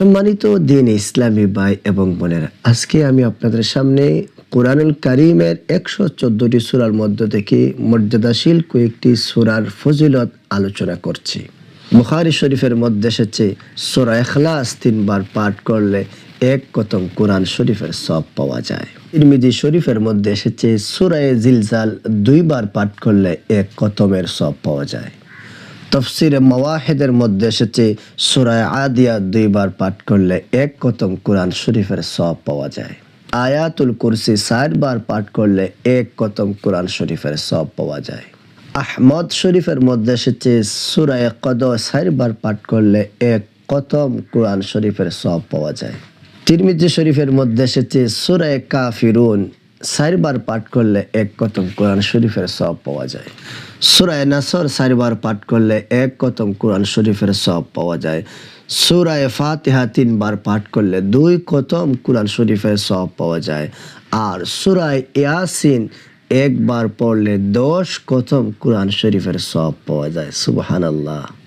সম্মানিত দিন ইসলামী ভাই এবং বোনেরা, আজকে আমি আপনাদের সামনে কোরআনুল কারিমের একশো চোদ্দটি সুরার মধ্য থেকে মর্যাদাশীল কয়েকটি সুরার ফজিলত আলোচনা করছি। বুখারি শরীফের মধ্যে এসেছে, সোরা এখলাস তিনবার পাঠ করলে এক কতম কোরআন শরীফের সব পাওয়া যায়। ইরমিজি শরীফের মধ্যে এসেছে, সুরায় জিলজাল দুইবার পাঠ করলে এক কতমের সব পাওয়া যায়। তফসিরে মাওয়াহেদের মধ্যে এসেছে সুরায় আদিয়া দুইবার পাঠ করলে এক কতম কোরআন শরীফের সব পাওয়া যায়। আয়াতুল কুরসি বার পাঠ করলে এক কতম কোরআন শরীফের সব পাওয়া যায়। আহমদ শরীফের মধ্যে এসেছে সুরায় কদ বার পাঠ করলে এক কতম কোরআন শরীফের সব পাওয়া যায়। তিরমিজি শরীফের মধ্যে এসেছে সুরায় কাফিরুন চারবার পাঠ করলে এক কতম কোরআন শরীফের সব পাওয়া যায়। সুরায় নাসর চারবার পাঠ করলে এক কতম কোরআন শরীফের সব পাওয়া যায়। সুরায় ফাতিহা তিনবার পাঠ করলে দুই কতম কোরআন শরীফের সব পাওয়া যায়। আর সুরায় ইয়াসিন একবার পড়লে দশ কতম কোরআন শরীফের সব পাওয়া যায়। সুবহানাল্লাহ।